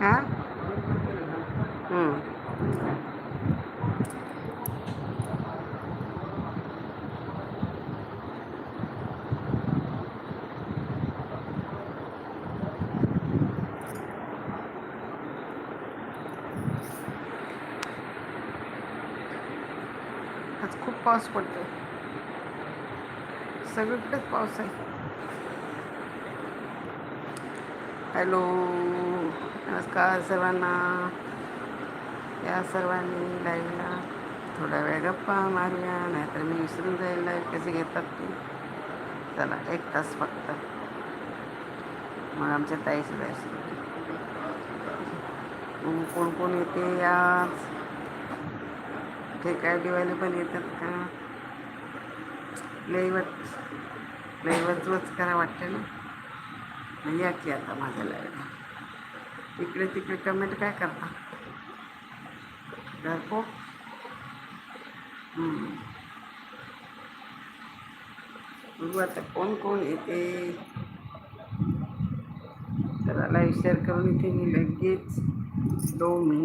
हां? आज खूप पाऊस पडतो सगळीकडेच पाऊस आहे. हॅलो नमस्कार सर्वांना. या सर्वांनी लाईव्हला थोडा वेळ गप्पा मारूया नाहीतर मी विसरून जाईल लाईव्ह कसे घेतात ते. चला एक तास फक्त. मग आमच्या ताई सुद्धा कोण कोण येते आज? काय दिवाळी पण येतात का? लईवच लईवच वच करा वाटते ना. या की आता माझ्या लाईव्हला इकडे तिकडे कमेंट काय करता? घरपो बघू आता कोण कोण येते. तर लाईव्ह शेअर करून इथे मी लगेच दोन मिनिट